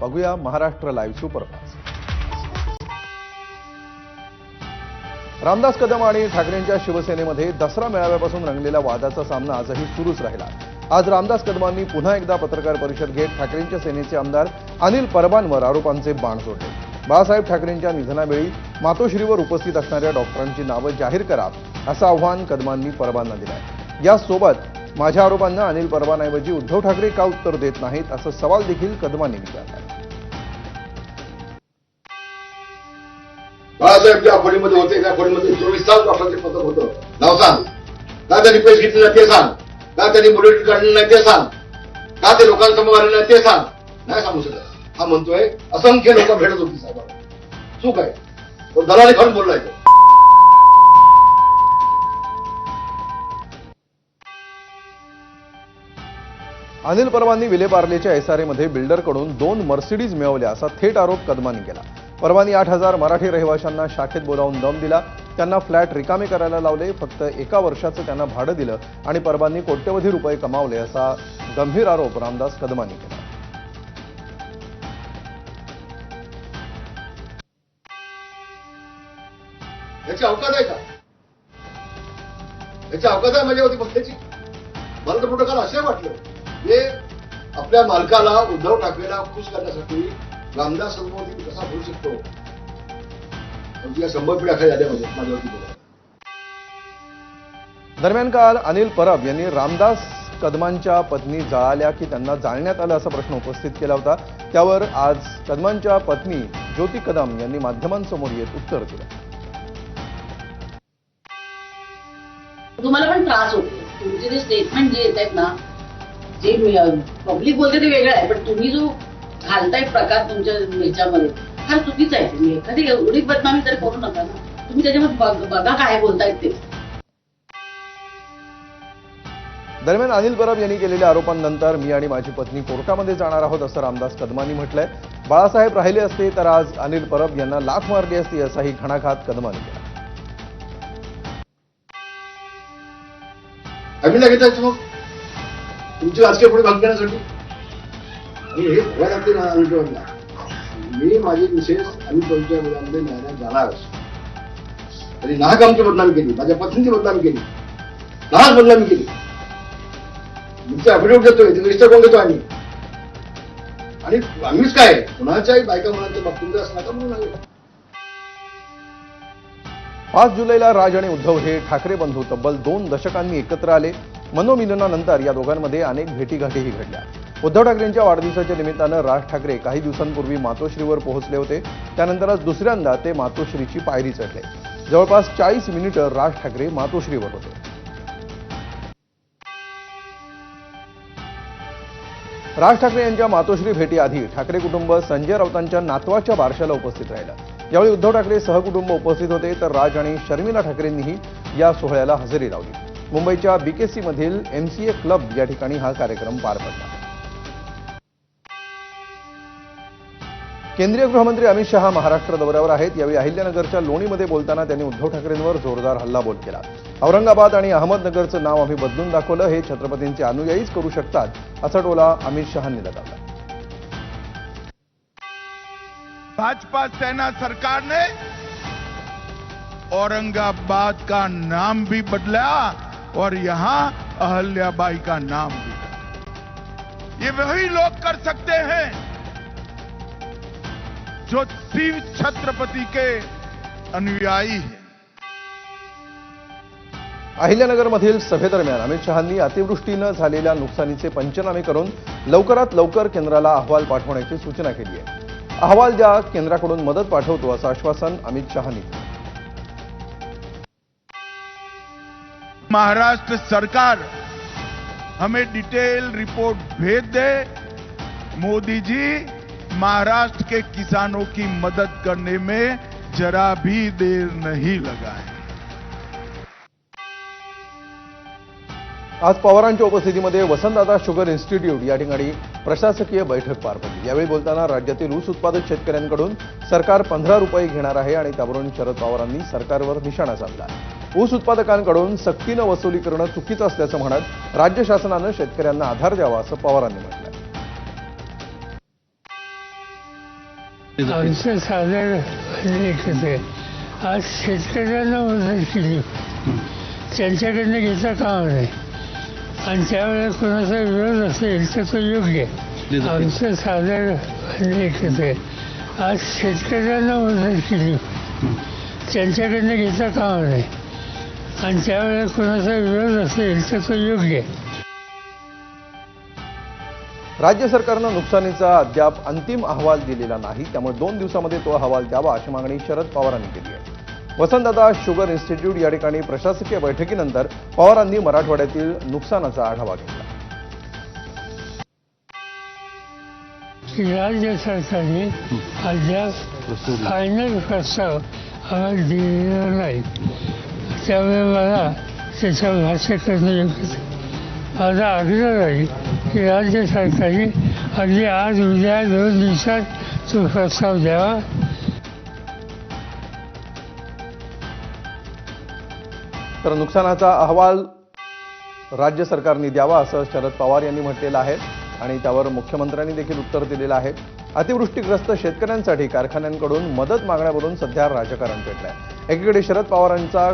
बघूया Maharashtra live superfast Ramdas Kadam आणि ठाकरेंच्या शिवसेनेमध्ये दसरा मेळाव्यापासून रंगलेल्या वादाचा सामना आजही सुरूच राहिला. आज रामदास कदमांनी पुन्हा एकदा पत्रकार परिषद घेत ठाकरेंच्या सेनेचे आमदार अनिल परबांवर आरोपांचे बाण सोडले बाळासाहेब ठाकरेंच्या निधनावेळी मातोश्रीवर उपस्थित असणाऱ्या डॉक्टरांची नावं जाहीर करा असं आव्हान कदमांनी परबांना दिलं. यासोबत माझ्या आरोपांना अनिल परबांऐवजी उद्धव ठाकरे का उत्तर देत नाहीत असं सवाल देखील कदमांनी विचारला. बाळासाहेब ज्या खोलीमध्ये होते त्या खोलीमध्ये चोवीस तास डॉक्टरचे पथक होतं. नाव सांग. का त्यांनी पैसे घेतले नाही ते सांग. का त्यांनी बुलेट काढले नाही ते सांग. का ते लोकांसमोर आले नाही ते सांग. नाही सांगू शकत. हा म्हणतोय असंख्य लोक भेटत होती साहेबांना चूक आहे. तो दलाली खाऊन बोललाय अनिल परवांनी विलेपार्लेच्या एसआरएमध्ये बिल्डरकडून दोन मर्सिडीज मिळवल्या असा थेट आरोप कदमांनी केला. परवानी आठ हजार मराठी रहिवाशांना शाखेत बोलावून दम दिला. त्यांना फ्लॅट रिकामे करायला लावले. फक्त एका वर्षाचं त्यांना भाडं दिलं आणि परवानी कोट्यवधी रुपये कमावले असा गंभीर आरोप रामदास कदमांनी केला. याची अवकाश आहे का? याची अवकाश आहे माझ्यावरती पक्षाची मला तर मोठं काल असे वाटलं. हे आपल्या मालकाला उद्धव ठाकरेला खुश करण्यासाठी रामदास सदमोती कसा बोलू शकतो. आमची या शंभर पिढ्या खाली आल्यामध्ये माझ्यावरती बोला. दरम्यान काल अनिल परब यांनी रामदास कदमांच्या पत्नी जळाल्या की त्यांना जाळण्यात आलं असा प्रश्न उपस्थित केला होता. त्यावर आज कदमांच्या पत्नी ज्योती कदम यांनी माध्यमांसमोर येत उत्तर दिलं. तुम्हाला पण त्रास होतो. तुमचे जे स्टेटमेंट जे येत आहेत ना जे पब्लिक बोलते ते वेगळं आहे पण तुम्ही जो घालताय प्रकार तुमच्या ह्याच्यामध्ये फार चुकीचा आहे तुम्ही एखादी एवढी बदनामी तर करू नका ना. तुम्ही त्याच्यामध्ये बघ- काय बोलतायत ते. दरम्यान अनिल परब यांनी केलेल्या आरोपांनंतर मी आणि माझी पत्नी कोर्टामध्ये जाणार आहोत असं रामदास कदमांनी म्हटलंय. बाळासाहेब राहिले असते तर आज अनिल परब यांना लाथ मारली असती असाही घणाघात कदमांनी केला. आम्ही मग तुमची राजकीय पुढे भाग घेण्यासाठी. आणि हे घरातील अनुभव ना मी माझी मिसेस अनिल तुमच्या मुलांमध्ये न्यायालयात जाणार असतो आणि नाहक आमची बदनामी केली माझ्या पत्नीची बदनामी केली. नाहक बदनामी केली. तुमचा अफिडेव्हिट देतोय ते रजिस्टर कोण देतो आम्ही. आणि आम्हीच काय कुणाच्याही बायका मुलांच्या बाबतीत असं नका म्हणून आम्ही. पाच जुलैला राज आणि उद्धव हे ठाकरे बंधू तब्बल दोन दशकांनी एकत्र आले. मनोमिलनानंतर या दोघांमध्ये अनेक भेटीगाठीही घडल्या. उद्धव ठाकरेंच्या वाढदिवसाच्या निमित्तानं राज ठाकरे काही दिवसांपूर्वी मातोश्रीवर पोहोचले होते. त्यानंतरच दुसऱ्यांदा ते मातोश्रीची पायरी चढले. जवळपास चाळीस मिनिटं राज ठाकरे मातोश्रीवर होते. राज ठाकरे यांच्या मातोश्री भेटीआधी ठाकरे कुटुंब संजय राऊतांच्या नातवाच्या बारशाला उपस्थित राहिलं. यावेळी उद्धव ठाकरे सहकुटुंब उपस्थित होते तर राज आणि शर्मिला ठाकरेंनीही या सोहळ्याला हजेरी लावली. मुंबईच्या बीकेसी मधील एमसीए क्लब या ठिकाणी हा कार्यक्रम पार पडला. केंद्रीय गृहमंत्री अमित शहा महाराष्ट्र दौऱ्यावर आहेत. यावेळी अहिल्यानगरच्या लोणीमध्ये बोलताना त्यांनी उद्धव ठाकरेंवर जोरदार हल्लाबोल केला. औरंगाबाद आणि अहमदनगरचं नाव आम्ही बदलून दाखवलं. हे छत्रपतींचे अनुयायीच करू शकतात असा टोला अमित शहांनी लगावला. भाजपा सेना सरकार ने औरंगाबाद का नाम भी बदला और यहां अहल्याबाई का नाम भी बदला। ये वही लोग कर सकते हैं। जो शिव छत्रपति के अनुयायी हैं। अहिल्यानगरमधील सभेदरम्यान अमित शहांनी अतिवृष्टीनं झालेल्या नुकसानीचे पंचनामे करून लवकरात लवकर केंद्राला अहवाल पाठवण्याची सूचना केली आहे. अहवाल द्या केंद्राकडून मदत पाठवतो असं आश्वासन अमित शहांनी महाराष्ट्र सरकार हमें डिटेल रिपोर्ट भेज दे मोदी जी महाराष्ट्र के किसानों की मदद करने में जरा भी देर नहीं लगाए आज पवारांच्या उपस्थितीमध्ये वसंतदादा शुगर इन्स्टिट्यूट या ठिकाणी प्रशासकीय बैठक पार पडली. यावेळी बोलताना राज्यातील ऊस उत्पादक शेतकऱ्यांकडून सरकार पंधरा रुपये घेणार आहे आणि त्यावरून शरद पवारांनी सरकारवर निशाणा साधला. ऊस उत्पादकांकडून सक्तीनं वसुली करणं चुकीचं असल्याचं म्हणत राज्य शासनानं शेतकऱ्यांना आधार द्यावा असं पवारांनी म्हटलं. आमचं साधारण एकच आहे आज शेतकऱ्यांना मदत केली. त्यांच्याकडनं घेता कामा नाही. आणि त्यावेळेला कोणाचा विरोध असेल तर तो योग्य आहे. आमचं साधारण एकच आहे आज शेतकऱ्यांना मदत केली. त्यांच्याकडनं घेता कामा नाही. आणि त्यावेळेला कोणाचा विरोध असेल तर तो योग्य आहे. राज्य सरकारनं नुकसानीचा अद्याप अंतिम अहवाल दिलेला नाही त्यामुळे दोन दिवसामध्ये तो अहवाल द्यावा अशी मागणी शरद पवारांनी केली आहे. वसंतदादा शुगर इन्स्टिट्यूट या ठिकाणी प्रशासकीय बैठकीनंतर पवारांनी मराठवाड्यातील नुकसानाचा आढावा घेतला. राज्य सरकारने अद्याप फायनल प्रस्ताव आम्हाला दिलेला नाही. त्यामुळे मला त्याच्या भाष्य करणं माझा आग्रह राहील की राज्य सरकारने अगदी आज उद्या दोन दिवसात तो प्रस्ताव द्यावा. तर नुकसानाचा अहवाल राज्य सरकारने द्यावा असं शरद पवार यांनी म्हटलेलं आहे आणि त्यावर मुख्यमंत्र्यांनी देखील उत्तर दिलेलं आहे. अतिवृष्टीग्रस्त शेतकऱ्यांसाठी कारखान्यांकडून मदत मागण्यावरून सध्या राजकारण पेटलंय. एकीकडे शरद पवारांचा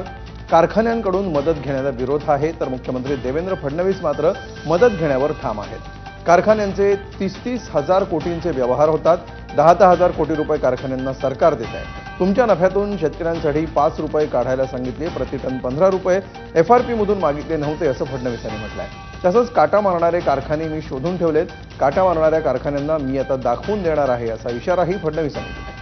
कारखान्यांकडून मदत घेण्याला विरोध आहे तर मुख्यमंत्री देवेंद्र फडणवीस मात्र मदत घेण्यावर ठाम आहेत. कारखान्यांचे तीस तीस हजार कोटींचे व्यवहार होतात दहा दहा हजार कोटी रुपये कारखान्यांना सरकार देत आहे. तुमच्या नफ्यातून शेतकऱ्यांसाठी पाच रुपये काढायला सांगितले प्रतिटन पंधरा रुपये. एफ आर पीमधून मागितले नव्हते असं फडणवीसांनी म्हटलं आहे तसंच काटा मारणारे कारखाने मी शोधून ठेवलेत. काटा मारणाऱ्या कारखान्यांना मी आता दाखवून देणार आहे असा इशाराही फडणवीसांनी दिला.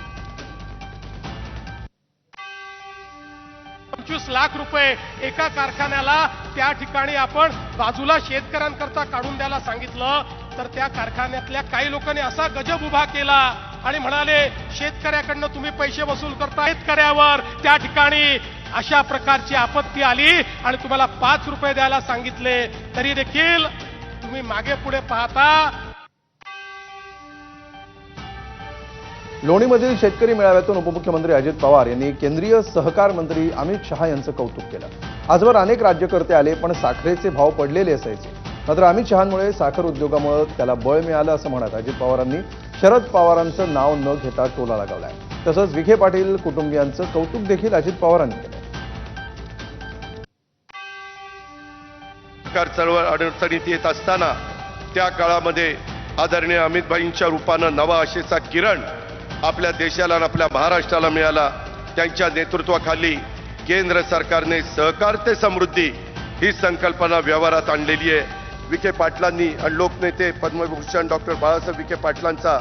लाख रुपये एका कारखान्याला त्या ठिकाणी आपण बाजूला शेतकऱ्यांकरता काढून द्यायला सांगितलं. तर त्या कारखान्यातल्या काही लोकांनी असा गजब उभा केला आणि म्हणाले शेतकऱ्याकडनं तुम्ही पैसे वसूल करता शेतकऱ्यावर. त्या ठिकाणी अशा प्रकारची आपत्ती आली आणि तुम्हाला पाच रुपये द्यायला सांगितले. तरी देखील तुम्ही मागे पुढे पाहता लोणीमधील शेतकरी मेळाव्यातून उपमुख्यमंत्री अजित पवार यांनी केंद्रीय सहकार मंत्री अमित शहा यांचं कौतुक केलं. आजवर अनेक राज्यकर्ते आले पण साखरेचे भाव पडलेले असायचे. मात्र अमित शहांमुळे साखर उद्योगामुळे त्याला बळ मिळालं असं म्हणत अजित पवारांनी शरद पवारांचं नाव न घेता टोला लगावलाय. तसंच विखे पाटील कुटुंबियांचं कौतुक देखील अजित पवारांनी केलं सरकार चळवळ अडचणीत येत असताना त्या काळामध्ये आदरणीय अमितभाईंच्या रूपानं नवा आशेचा किरण आपल्या देशाला आणि आपल्या महाराष्ट्राला मिळाला. त्यांच्या नेतृत्वाखाली केंद्र सरकारने सहकार ते समृद्धी ही संकल्पना व्यवहारात आणलेली आहे. विखे पाटलांनी आणि लोकनेते पद्मभूषण डॉक्टर बाळासाहेब विखे पाटलांचा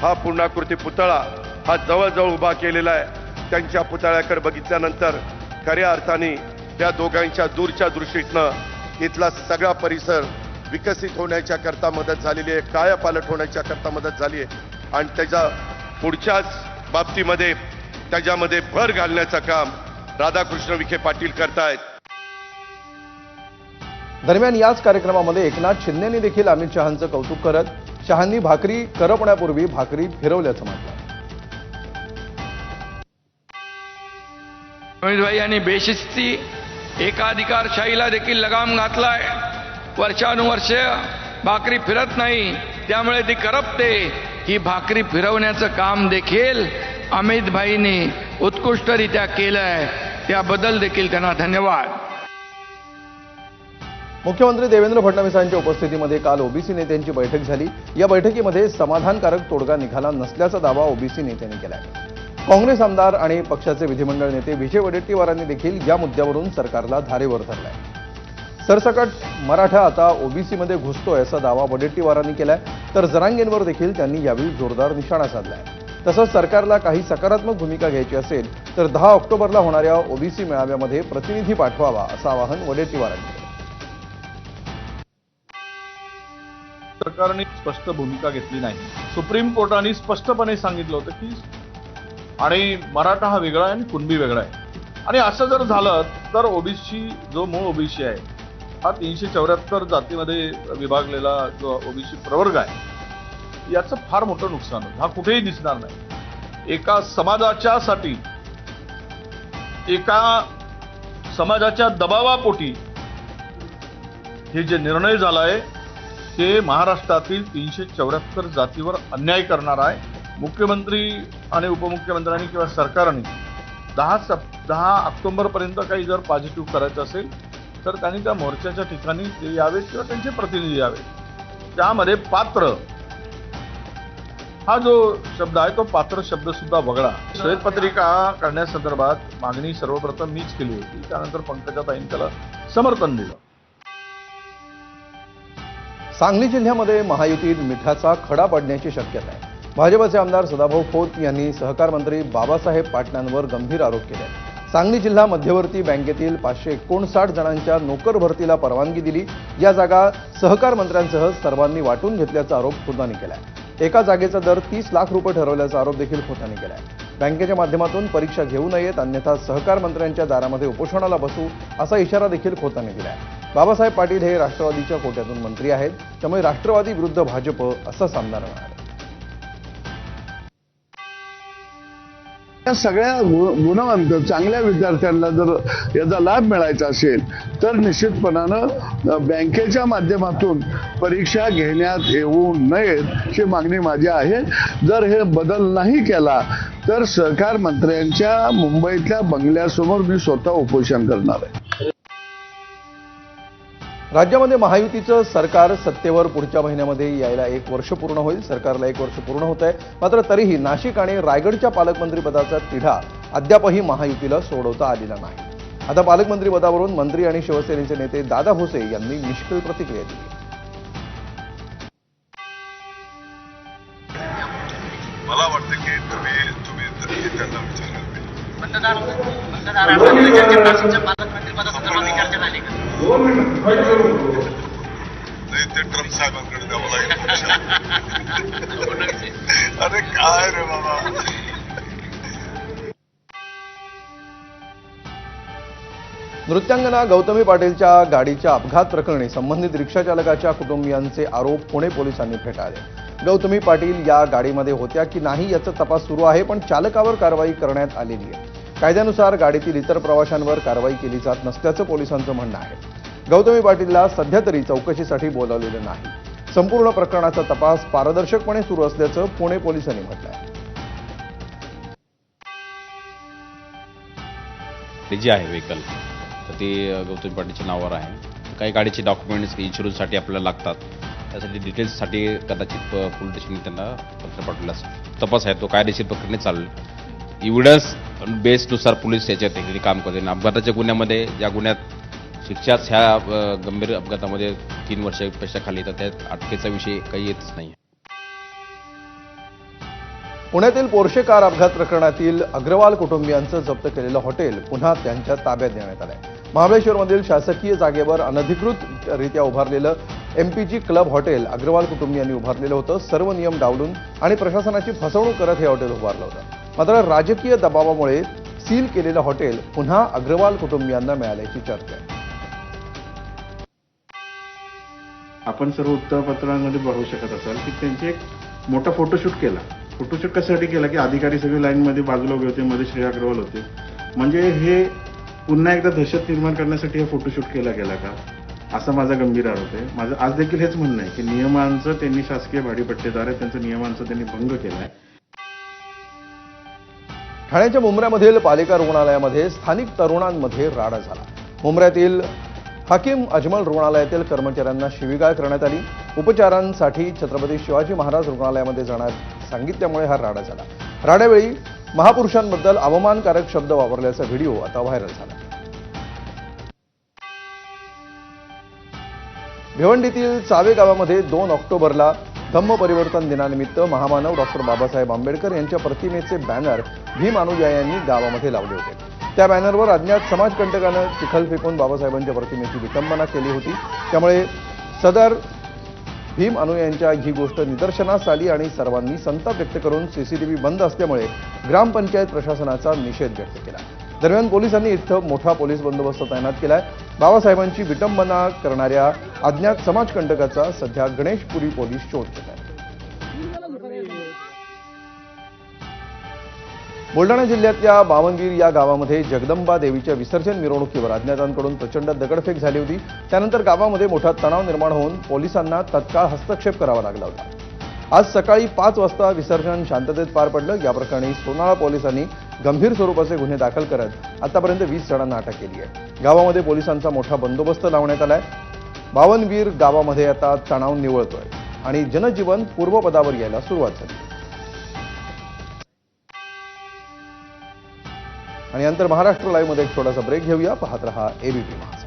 हा पूर्णाकृती पुतळा हा जवळजवळ उभा केलेला आहे. त्यांच्या पुतळ्याकडे बघितल्यानंतर खऱ्या अर्थाने त्या दोघांच्या दूरच्या दृष्टीतनं इथला सगळा परिसर विकसित होण्याच्या करता मदत झालेली आहे. कायापालट होण्याच्या करता मदत झाली आहे. आणि त्याच्या पुढच्याच बाबतीमध्ये त्याच्यामध्ये भर घालण्याचं काम राधाकृष्ण विखे पाटील करतायत. दरम्यान याच कार्यक्रमामध्ये एकनाथ शिंदेनी देखील अमित शहांचं कौतुक करत शहांनी भाकरी करपण्यापूर्वी भाकरी फिरवल्याचं म्हटलं अमितभाई यांनी बेशिस्ती एकाधिकारशाहीला देखील लगाम घातलाय. वर्षानुवर्ष भाकरी फिरत नाही त्यामुळे ती करपते. ही भाकरी फिरवण्याचं काम देखील अमितभाईंनी उत्कृष्टरित्या केलंय. त्याबद्दल देखील त्यांना धन्यवाद. मुख्यमंत्री देवेंद्र फडणवीसांच्या उपस्थितीमध्ये काल ओबीसी नेत्यांची बैठक झाली. या बैठकीमध्ये समाधानकारक तोडगा निघाला नसल्याचा दावा ओबीसी नेत्यांनी केलाय. काँग्रेस आमदार आणि पक्षाचे विधिमंडळ नेते विजय वडेट्टीवारांनी देखील या मुद्द्यावरून सरकारला धारेवर धरलाय. सरसकट मराठा आता ओबीसीमध्ये घुसतोय असा दावा वडेट्टीवारांनी केलाय. तर जरांगेंवर देखील त्यांनी यावेळी जोरदार निशाणा साधलाय. तसंच सरकारला काही सकारात्मक भूमिका घ्यायची असेल तर दहा ऑक्टोबरला होणाऱ्या ओबीसी मेळाव्यामध्ये प्रतिनिधी पाठवावा असं आवाहन वडेट्टीवारांनी केलं. सरकारने स्पष्ट भूमिका घेतली नाही. सुप्रीम कोर्टाने स्पष्टपणे सांगितलं होतं की आणि मराठा हा वेगळा आहे आणि कुणबी वेगळा आहे. आणि असं जर झालं तर ओबीसी जो मूळ ओबीसी आहे हा तीनशे चौऱ्याहत्तर जातीमध्ये विभागलेला जो ओबीसी प्रवर्ग आहे याचं फार मोठं नुकसान होतं. हा कुठेही दिसणार नाही. एका समाजाच्या साठी एका समाजाच्या दबावापोटी हे जे निर्णय झालाय ते महाराष्ट्रातील तीनशे चौऱ्याहत्तर जातीवर अन्याय करणार आहे. मुख्यमंत्री आणि उपमुख्यमंत्र्यांनी किंवा सरकारने दहा सप दहा ऑक्टोबरपर्यंत काही जर पॉझिटिव्ह करायचं असेल तर त्यांनी त्या मोर्चाच्या ठिकाणी ते यावेत किंवा त्यांचे प्रतिनिधी यावेत त्यामध्ये पात्र हा जो शब्द आहे तो पात्र शब्द सुद्धा वगळा. श्वेतपत्रिका काढण्यासंदर्भात मागणी सर्वप्रथम मीच केली होती. त्यानंतर पंकजाताईंनी त्याला समर्थन दिलं. सांगली जिल्ह्यामध्ये महायुतीत मिठाचा खडा पडण्याची शक्यता आहे. भाजपचे आमदार सदाभाऊ खोत यांनी सहकार मंत्री बाबासाहेब पाटणांवर गंभीर आरोप केले आहेत. सांगली जिल्हा मध्यवर्ती बँकेतील पाचशे एकोणसाठ जणांच्या नोकर भरतीला परवानगी दिली. या जागा सहकार मंत्र्यांसह सर्वांनी वाटून घेतल्याचा आरोप खोतांनी केलाय. एका जागेचा दर तीस लाख रुपये ठरवल्याचा आरोप देखील खोतांनी केलाय. बँकेच्या माध्यमातून परीक्षा घेऊ नयेत अन्यथा सहकार मंत्र्यांच्या दारामध्ये उपोषणाला बसू असा इशारा देखील खोतांनी दिलाय. बाबासाहेब पाटील हे राष्ट्रवादीच्या कोट्यातून मंत्री आहेत त्यामुळे राष्ट्रवादी विरुद्ध भाजप असा सामना राहणार या सगळ्या गु- गुणवंत चांगल्या विद्यार्थ्यांना जर याचा लाभ मिळायचा असेल तर निश्चितपणानं बँकेच्या माध्यमातून परीक्षा घेण्यात येऊ नयेत ही मागणी माझी आहे. जर हे बदल नाही केला तर सहकार मंत्र्यांच्या मुंबईतल्या बंगल्यासमोर मी स्वतः उपोषण करणार आहे. राज्यामध्ये महायुतीचं सरकार सत्तेवर पुढच्या महिन्यामध्ये यायला एक वर्ष पूर्ण होईल. सरकारला एक वर्ष पूर्ण होत आहे मात्र तरीही नाशिक आणि रायगडच्या पालकमंत्रीपदाचा तिढा अद्यापही महायुतीला सोडवता आलेला नाही. आता पालकमंत्रीपदावरून मंत्री आणि शिवसेनेचे नेते दादा भुसे यांनी निष्क्रिय प्रतिक्रिया दिली. मला वाटतं की तुम्ही तुम्ही त्यांना नाही ते ट्रम्प साहेबांकडे द्यावं लागेल. अरे काय रे बाबा. नृत्यांगना गौतमी पाटीलच्या गाडीच्या अपघात प्रकरणी संबंधित रिक्षाचालकाच्या कुटुंबियांचे आरोप पुणे पोलिसांनी फेटाळले. गौतमी पाटील या गाडीमध्ये होत्या की नाही याचा तपास सुरू आहे पण चालकावर कारवाई करण्यात आलेली आहे. कायद्यानुसार गाडीतील इतर प्रवाशांवर कारवाई केली जात नसल्याचं पोलिसांचं म्हणणं आहे. गौतमी पाटीलला सध्या तरी चौकशीसाठी बोलावलेलं नाही. संपूर्ण प्रकरणाचा तपास पारदर्शकपणे सुरू असल्याचं पुणे पोलिसांनी म्हटलं आहे ते जे आहे व्हेकल. तर ते गौतमी पाटीलच्या नावावर आहे. काही गाडीचे डॉक्युमेंट्स इन्शुरन्ससाठी आपल्याला लागतात. त्यासाठी डिटेल्ससाठी कदाचित पोलीस स्टेशनने त्यांना पत्र पाठवलं असेल. तपास आहे तो कायदेशीर प्रकरणी चालेल. इव्हिडन्स बेसनुसार पोलीस याच्यात technically काम करते अपघाताच्या गुन्ह्यामध्ये ज्या गुन्ह्यात शिक्षाच ह्या गंभीर अपघातामध्ये तीन वर्षापेक्षा खाली तर त्यात अटकेचा विषय काही येतच नाही. पुण्यातील पोर्शे कार अपघात प्रकरणातील अग्रवाल कुटुंबियांचं जप्त केलेलं हॉटेल पुन्हा त्यांच्या ताब्यात देण्यात आलंय. महाबळेश्वरमधील शासकीय जागेवर अनधिकृतरित्या उभारलेलं एमपीजी क्लब हॉटेल अग्रवाल कुटुंबियांनी उभारलेलं होतं. सर्व नियम डावलून आणि प्रशासनाची फसवणूक करत हे हॉटेल उभारलं होतं. मात्र राजकीय दबावामुळे सील केलेलं हॉटेल पुन्हा अग्रवाल कुटुंबियांना मिळाल्याची चर्चा आहे. आपण सर्व वृत्तपत्रांमध्ये बघू शकत असाल की त्यांचे एक मोठा फोटोशूट केला. फोटोशूट कशासाठी केला की अधिकारी सगळे लाईनमध्ये बाजूला उभे होते मध्ये श्रेया अग्रवाल होते. म्हणजे हे पुन्हा एकदा दहशत निर्माण करण्यासाठी हा फोटोशूट केला गेला का? असा माझा गंभीर आरोप आहे. माझं आज देखील हेच म्हणणं आहे की नियमांचं त्यांनी शासकीय भाडीपट्टेदार आहे त्यांचं नियमांचा त्यांनी भंग केला आहे. ठाण्याच्या मुंबऱ्यामधील पालिका रुग्णालयामध्ये स्थानिक तरुणांमध्ये राडा झाला. मुंबऱ्यातील हाकीम अजमल रुग्णालयातील कर्मचाऱ्यांना शिवीगाळ करण्यात आली. उपचारांसाठी छत्रपती शिवाजी महाराज रुग्णालयामध्ये जाण्यास सांगितल्यामुळे हा राडा झाला. राड्यावेळी महापुरुषांबद्दल अवमानकारक शब्द वापरल्याचा व्हिडिओ आता व्हायरल झाला. भिवंडीतील चावे गावामध्ये दोन ऑक्टोबरला धम्म परिवर्तन दिनानिमित्त महामानव डॉक्टर बाबासाहेब आंबेडकर यांच्या प्रतिमेचे बॅनर भीम अनुया यांनी गावामध्ये लावले होते. त्या बॅनरवर अज्ञात समाजकंटकानं चिखल फेकून बाबासाहेबांच्या प्रतिमेची विटंबना केली होती. त्यामुळे सदर भीम अनुयायांच्या ही गोष्ट निदर्शनास आली आणि सर्वांनी संताप व्यक्त करून सीसीटीव्ही बंद असल्यामुळे ग्रामपंचायत प्रशासनाचा निषेध व्यक्त केला. दरम्यान पोलिसांनी इथं मोठा पोलीस बंदोबस्त तैनात केलाय. बाबासाहेबांची विटंबना करणाऱ्या अज्ञात समाजकंटकाचा सध्या गणेशपुरी पोलीस शोध घेत बुलढाणा जिल्ह्यातल्या बावनगीर या गावामध्ये जगदंबा देवीच्या विसर्जन मिरवणुकीवर अज्ञातांकडून प्रचंड दगडफेक झाली होती. त्यानंतर गावामध्ये मोठा तणाव निर्माण होऊन पोलिसांना तत्काळ हस्तक्षेप करावा लागला होता. आज सकाळी पाच वाजता विसर्जन शांततेत पार पडलं. या प्रकरणी सोनाळा पोलिसांनी गंभीर स्वरूपाचे गुन्हे दाखल करत आतापर्यंत वीस जणांना अटक केली आहे. गावामध्ये पोलिसांचा मोठा बंदोबस्त लावण्यात आलाय. बावनवीर गावामध्ये आता तणाव निवळतोय आणि जनजीवन पूर्वपदावर यायला सुरुवात झाली. आणि नंतर महाराष्ट्र लाईव्हमध्ये एक छोटासा ब्रेक घेऊया. पाहत रहा एबीपी माझा